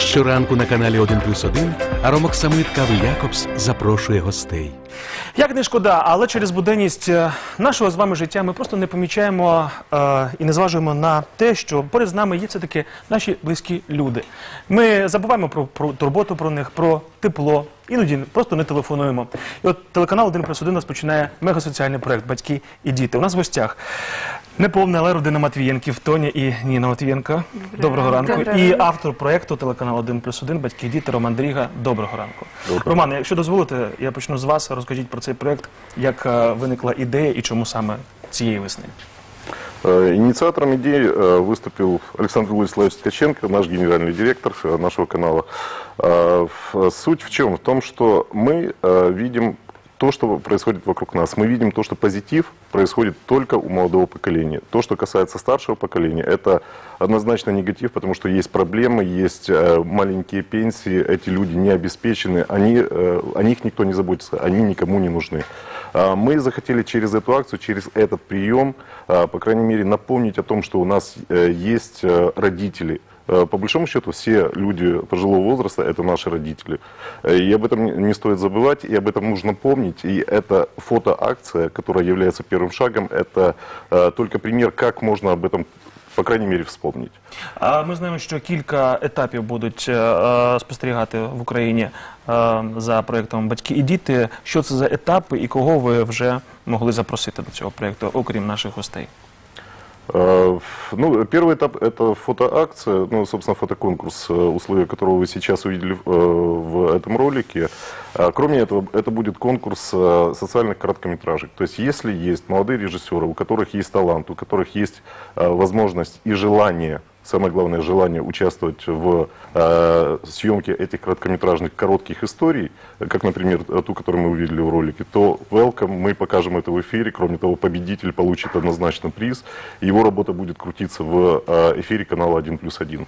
Щоранку на каналі 1 плюс 1 Аромок Самит Кави Якобс запрошує гостей. Як не шкода, але через буденність е, нашого з вами життя ми просто не помічаємо е, і не зважуємо на те, що поряд з нами є все-таки наші близькі люди. Ми забуваємо про, про турботу про них, про тепло, іноді просто не телефонуємо. І от телеканал 1 плюс 1 розпочинає мегасоціальний проект Батьки і діти. У нас в гостях неповна, але родина Матвієнків, Тоня і Ніна Матвієнка. Доброго ранку. Доброго І ранку. автор проекту телеканал 1 плюс 1 Батьки і діти Роман Дріга. Доброго ранку. Роман, якщо дозволите, я почну з вас. Розкажіть про цей проект, як е, виникла ідея і чому саме цієї весни. Э, Инициатором идеи э, выступил Александр Владиславович Ткаченко, наш генеральный директор э, нашего канала. Э, в- Суть в чем? В том, что мы э, видим то, что происходит вокруг нас. Мы видим то, что позитив происходит только у молодого поколения. То, что касается старшего поколения, это однозначно негатив, потому что есть проблемы, есть э, маленькие пенсии, эти люди не обеспечены, они, э, о них никто не заботится, они никому не нужны. А, Мы захотели через эту акцию, через этот прием, а, по крайней мере, напомнить о том, что у нас э, есть э, родители. Э, По большому счету, все люди пожилого возраста – это наши родители. Э, И об этом не- не стоит забывать, и об этом нужно помнить. И эта фотоакция, которая является первым шагом, это э, только пример, как можно об этом, по крайней мере, вспомнить. А ми знаємо, що кілька етапів будуть е, е, спостерігати в Україні е, за проектом Батьки і діти. Що це за етапи і кого ви вже могли запросити до цього проекту, окрім наших гостей? Э, Ну, первый этап – это фотоакция, ну, собственно, фотоконкурс, э, условия которого вы сейчас увидели э, в этом ролике. А Кроме этого, это будет конкурс э, социальных короткометражек. То есть, если есть молодые режиссеры, у которых есть талант, у которых есть э, возможность и желание самое главное желание участвовать в э, съемке этих короткометражных коротких историй, э, как, например, э, ту, которую мы увидели в ролике, то welcome, мы покажем это в эфире. Кроме того, победитель получит однозначно приз. Его работа будет крутиться в э, эфире канала 1 плюс 1.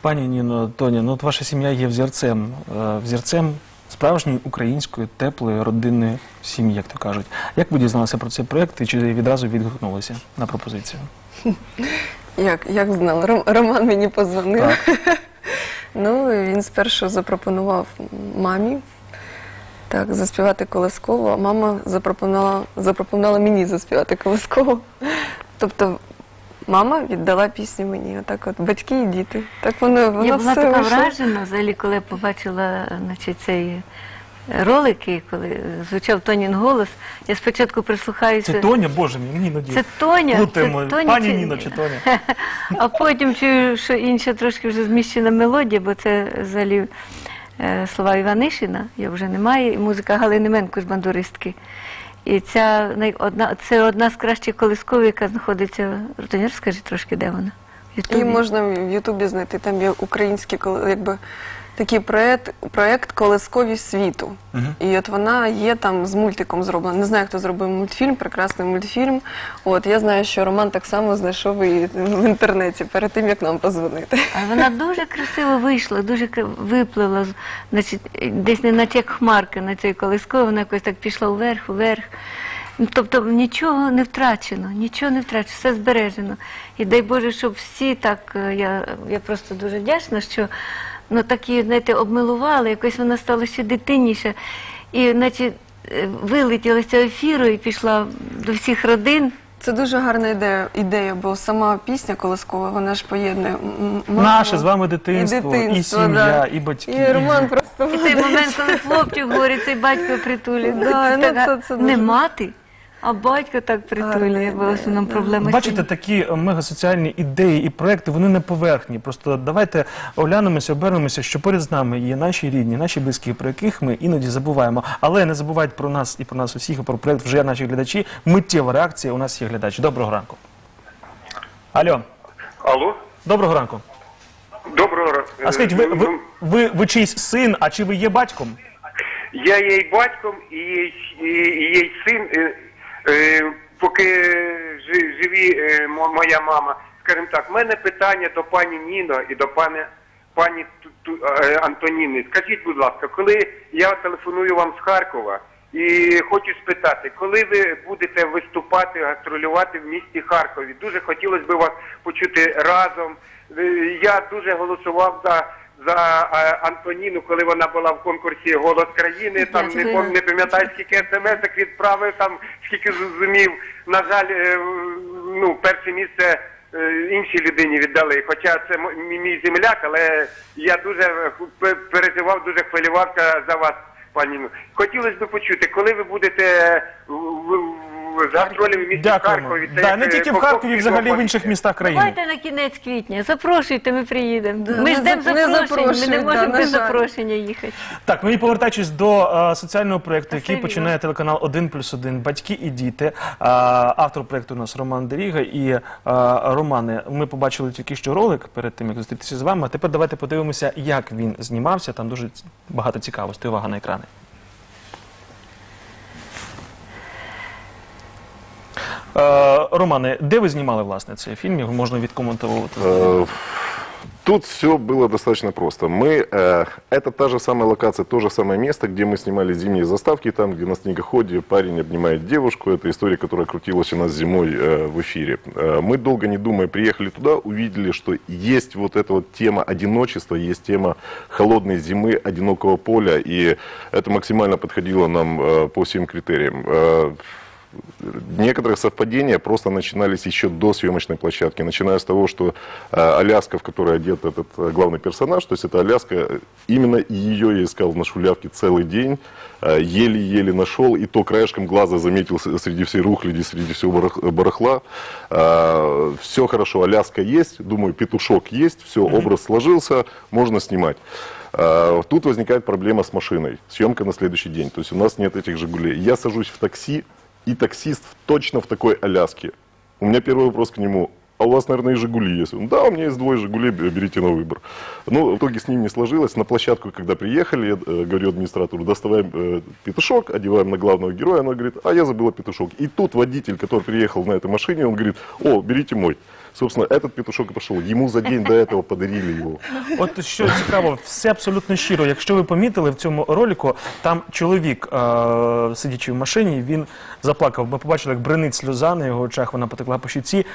Пані Ніно, Тоня, ну от ваша сім'я є взірцем, е, взірцем справжньої української теплої родинної сім'ї, як то кажуть. Як ви дізналися про цей проект і чи відразу відгукнулися на пропозицію? Як, як знала? Ром, Роман мені позвонив. Так. Ну, він спершу запропонував мамі так, заспівати колисково, а мама запропонувала, запропонувала мені заспівати колисково. Тобто мама віддала пісню мені. Отак от батьки і діти. Так воно, воно Я була все така вийшло. вражена, взагалі, коли я побачила значить, цей ролик, і коли звучав Тонін голос, я спочатку прислухаюся. Це Тоня, боже мій, мені іноді. Це Тоня, Плутаємо. це Тоня Пані чи- Ніно чи Тоня? А потім чую, що інша трошки вже зміщена мелодія, бо це взагалі е, слова Іванишина, його вже немає, і музика Галини Менко з бандуристки. І ця одна, це одна з кращих колискових, яка знаходиться. Рутонір, розкажи трошки, де вона? В. Її можна в Ютубі знайти. Там є українські якби, такий проект, проект Колискові світу. І от вона є там з мультиком зроблена. Не знаю, хто зробив мультфільм, прекрасний мультфільм. От я знаю, що Роман так само знайшов її в інтернеті перед тим, як нам позвонити. А вона дуже красиво вийшла, дуже виплила, значить, десь не наче як хмарка на цій колисковій, вона якось так пішла вверх, вверх. Ну, Тобто нічого не втрачено, нічого не втрачено, все збережено. І дай Боже, щоб всі так, е, я, я просто дуже вдячна, що ну, так її, знаєте, обмилували, якось вона стала ще дитинніша. І, значить, е, вилетіла з цього ефіру і пішла до всіх родин. Це дуже гарна ідея, ідея, бо сама пісня колискова, вона ж поєднує м- маму Наше з вами дитинство, і, дитинство, сім'я, да. і батьки. І Роман просто І той момент, коли хлопчик говорить, цей батько притулює. Да, ну, це- це не мати, а батько так притулює, бо в основному проблема. Бачите, такі е, мегасоціальні ідеї і проекти, вони не поверхні. Просто давайте оглянемося, обернемося, що поряд з нами є наші рідні, наші близькі, про яких ми іноді забуваємо. Але не забувайте про нас і про нас усіх, і про проект вже наші глядачі. Миттєва реакція. У нас є глядач. Доброго ранку. Алло, Алло, доброго ранку. доброго ранку. А скажіть, ви, ви, ви, ви чийсь син, а чи ви є батьком? Я є й батьком, і є, й- і, і є й син. Е, поки жи- живі е, мо- моя мама, скажімо так, в мене питання до пані Ніно і до пані, пані е, Антоніни. Скажіть, будь ласка, коли я телефоную вам з Харкова і хочу спитати, коли ви будете виступати, гастролювати в місті Харкові? Дуже хотілося б вас почути разом. Е, Я дуже голосував за за е, Антоніну, коли вона була в конкурсі Голос країни. Там не пам- не пам'ятаю, скільки смс відправив, там скільки зумів. На жаль, е, ну перше місце. е, Іншій людині віддали, хоча це мій- земляк, але я дуже переживав, дуже хвилювався за вас, пані. Хотілося б почути, коли ви будете в, в, в гастролями в місті Дякуємо. Харкові. це Да, як, не е, тільки в Харкові, взагалі в інших містах країни. Давайте на кінець квітня. Запрошуйте, ми приїдемо. Да, ми не ждемо за- не запрошень. Ми не запрошують, можемо без жаль. запрошення їхати. Так, ну і повертаючись до е, соціального проєкту, який починає телеканал 1 плюс 1 Батьки і діти. Е, автор проєкту у нас Роман Деріга і е, Романе. Ми побачили тільки що ролик перед тим, як зустрітися з вами. А тепер давайте подивимося, як він знімався. Там дуже ц- багато цікавостей. Увага на екрани. Е, Романе, де ви знімали власне цей фільм? Його можна відкоментувати. Э, Тут все было достаточно просто. Мы, э, это та же самая локация, то же самое место, где мы снимали зимние заставки, там, где на снегоходе парень обнимает девушку. Это история, которая крутилась у нас зимой э, в эфире. Э, мы, долго не думая, приехали туда, увидели, что есть вот эта вот тема одиночества, есть тема холодной зимы, одинокого поля, и это максимально подходило нам э, по всем критериям. Э, Некоторые совпадения просто начинались еще до съемочной площадки, начиная с того, что э, Аляска, в которой одет этот э, главный персонаж, то есть это Аляска, э, именно ее я искал на шулявке целый день, еле-еле нашел, и то краешком глаза заметил среди всей рухляди, среди всего барах- барахла. все хорошо, Аляска есть, думаю, петушок есть, все, образ сложился, можно снимать. Тут возникает проблема с машиной. Съемка на следующий день. То есть у нас нет этих «Жигулей». Я сажусь в такси, и таксист точно в такой Аляске. У меня первый вопрос к нему. А у вас, наверное, и «Жигули» есть? Он, да, у меня есть двое «Жигулей», берите на выбор. Ну, в итоге с ним не сложилось. На площадку, когда приехали, я э, говорю администратору, доставаем э, петушок, одеваем на главного героя. Она говорит, а я забыла петушок. И тут водитель, который приехал на этой машине, он говорит, о, берите мой. Собственно, этот петушок и пошел. Ему за день до этого подарили его. От що цікаво, все абсолютно щиро. Якщо ви помітили в цьому ролику, там чоловік, е, сидячи в машині, він заплакав. Ми побачили, як бринить сльоза на його очах, вона потекла по щиці.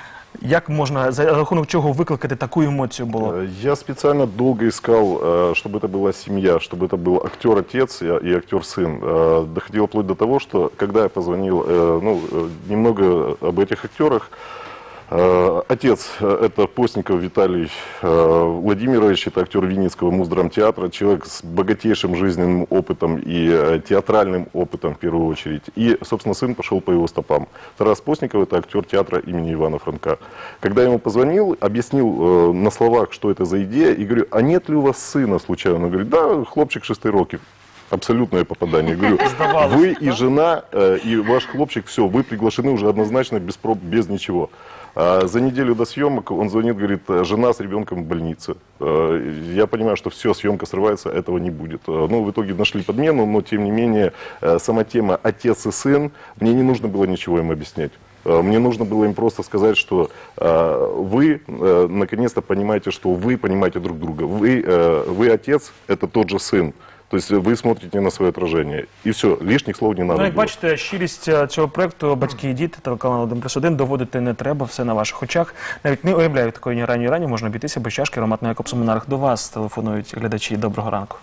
Як можна, за рахунок чого викликати таку емоцію було? Э, Я специально долго искал, э, чтобы это была семья, чтобы это был актер-отец и и актер-сын. Э, Доходило вплоть до того, что когда я позвонил, э, ну, э, немного об этих актерах, Э, Отец э, это Постников Виталий э, Владимирович, это актер Винницкого Муздрамтеатра, человек с богатейшим жизненным опытом и э, театральным опытом в первую очередь. И, собственно, сын пошел по его стопам. Тарас Постников это актер театра имени Ивана Франка. Когда я ему позвонил, объяснил э, на словах, что это за идея, и говорю, а нет ли у вас сына случайно? Он говорит, да, хлопчик шести років. Абсолютное попадание. Говорю, вы и жена, э, и ваш хлопчик, все, вы приглашены уже однозначно, без проб, без ничего. А За неделю до съемок он звонит, говорит, «Э, жена с ребенком в больнице. Э, Я понимаю, что все, съемка срывается, этого не будет. Ну, в итоге нашли подмену, но тем не менее, сама тема отец и сын, мне не нужно было ничего им объяснять. Мне нужно было им просто сказать, что э, вы э, наконец-то понимаете, что вы понимаете друг друга. Вы, э, вы отец, это тот же сын. То есть вы смотрите на свое отражение. И все, лишних слов не надо Ну, як бачите, щирість е, цього проекту батьки і діти телеканал 1 плюс 1 доводити не треба, все на ваших очах. Навіть не уявляю такої ранньої рані можна обійтися без чашки ароматної копсомонарх. До вас телефонують глядачі. Доброго ранку.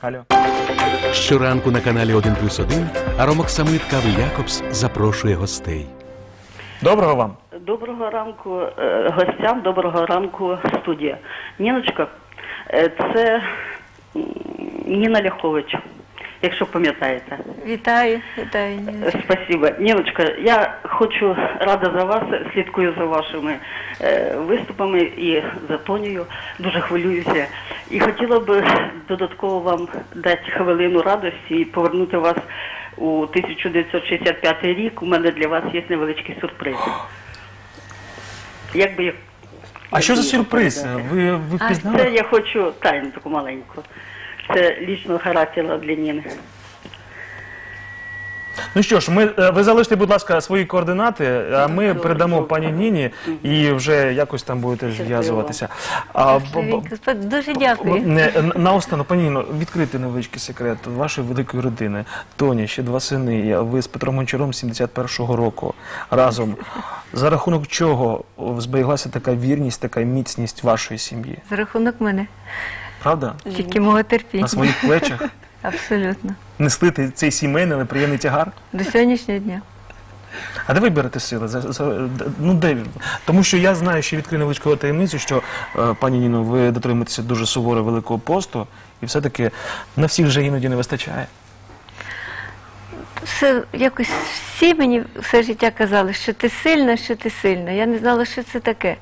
Алло. Щоранку на каналі 1 плюс 1 Аромок Самит Кави Якобс запрошує гостей. Доброго вам. Доброго ранку е, гостям, доброго ранку студія. Ніночка, е, це Ніна Ляхович, якщо пам'ятаєте. Вітаю, вітаю. Ніна. Е, Спасибо. Ніночка, я хочу рада за вас, слідкую за вашими е, виступами і за Тонію. Дуже хвилююся. І хотіла б додатково вам дати хвилину радості і повернути вас у 1965 рік. У мене для вас є невеличкий сюрприз. Як би А що за сюрприз? Ви, ви А впізнали? це я хочу тайну таку маленьку. Це лічного характеру для Ніни. Ну що ж, ми е, ви залиште, будь ласка, свої координати, а ми передамо пані Ніні і вже якось там будете зв'язуватися. А, б- б- Щасливенько. Дуже дякую. Не, наостанок, пані Ніно, відкрити невеличкий секрет вашої великої родини. Тоні, ще два сини. Ви з Петром Гончаром 71-го року разом. За рахунок чого зберіглася така вірність, така міцність вашої сім'ї? За рахунок мене. правда? Тільки мого терпіння. На своїх плечах Абсолютно. Нести цей сімейний, але приємний тягар. До сьогоднішнього дня. А де ви берете сили? За, за, ну де він? Тому що я знаю, що відкрив невеличку таємницю, що е, пані Ніно, ви дотримуєтеся дуже суворо великого посту, і все-таки на всіх же іноді не вистачає. Все, якось всі мені все життя казали, що ти сильна, що ти сильна. Я не знала, що це таке.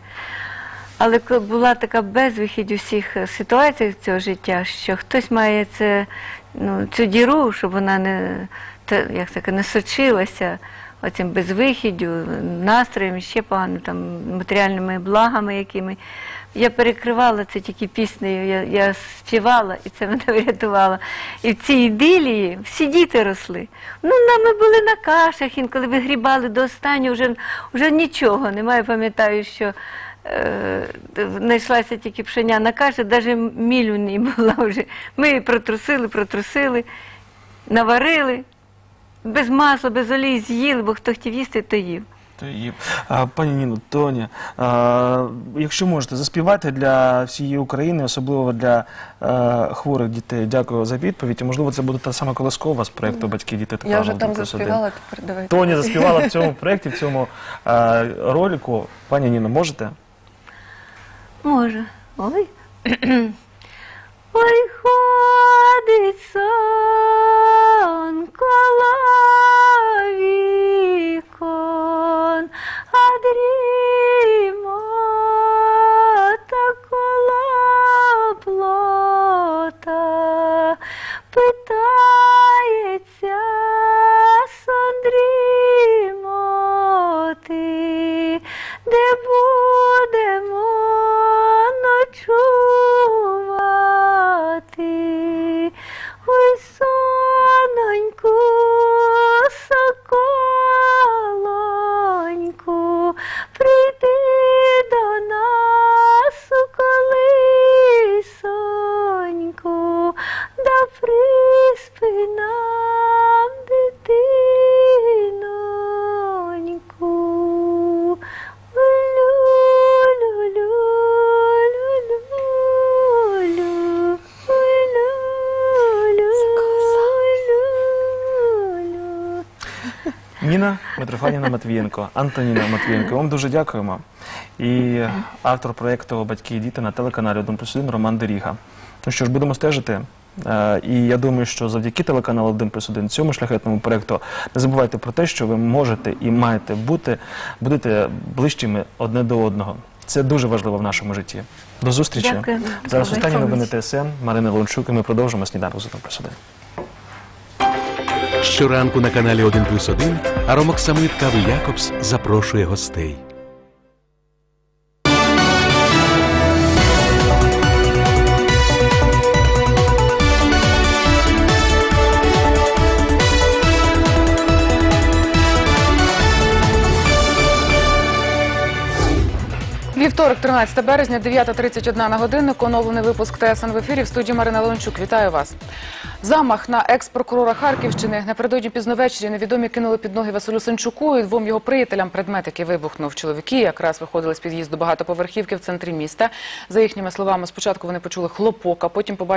Але була така безвихідь у всіх е, ситуаціях цього життя, що хтось має це, ну, цю діру, щоб вона не, те, як таке, не сочилася оцим безвихіддю, настроєм, ще погано, там, матеріальними благами якими. Я перекривала це тільки піснею, я, я співала, і це мене врятувало. І в цій ідилії всі діти росли. Ну, ми були на кашах, інколи вигрібали до останнього, вже, вже нічого немає. Пам'ятаю, що знайшлася тільки пшеняна каша, навіть мілю не була вже. Ми її протрусили, протрусили, наварили, без масла, без олії з'їли, бо хто хотів їсти, то їв. То а, пані Ніно, Тоня, а, якщо можете, заспівати для всієї України, особливо для е, хворих дітей. Дякую за відповідь. І, можливо, це буде та сама колискова з проєкту Батьки діти та Я вже там заспівала, тепер давайте. Тоня заспівала в цьому проєкті, в цьому е, ролику. Пані Ніно, можете? Може. Ой. Ой, ходить сон коло Ніна Митрофанівна Матвієнко, Антоніна Матвієнко. Вам дуже дякуємо. І автор проєкту Батьки і діти на телеканалі 1 плюс 1 Роман Деріга. Ну що ж, будемо стежити. Е, І я думаю, що завдяки телеканалу 1 плюс 1 цьому шляхетному проєкту не забувайте про те, що ви можете і маєте бути, будете ближчими одне до одного. Це дуже важливо в нашому житті. До зустрічі. Дякую. Зараз останні новини ТСН. Марина Лончук, і ми продовжимо сніданок з 1 плюс 1. Щоранку на каналі 1 плюс 1 Аромок Самит Кави Якобс запрошує гостей. Вівторок, 13 березня, 9.31 на годиннику. Оновлений випуск ТСН в ефірі в студії Марина Леончук. Вітаю вас. Замах на екс-прокурора Харківщини. Напередодні пізно ввечері невідомі кинули під ноги Василю Сенчуку і двом його приятелям предмет, який вибухнув. Чоловіки якраз виходили з під'їзду багатоповерхівки в центрі міста. За їхніми словами, спочатку вони почули хлопок, а потім побачили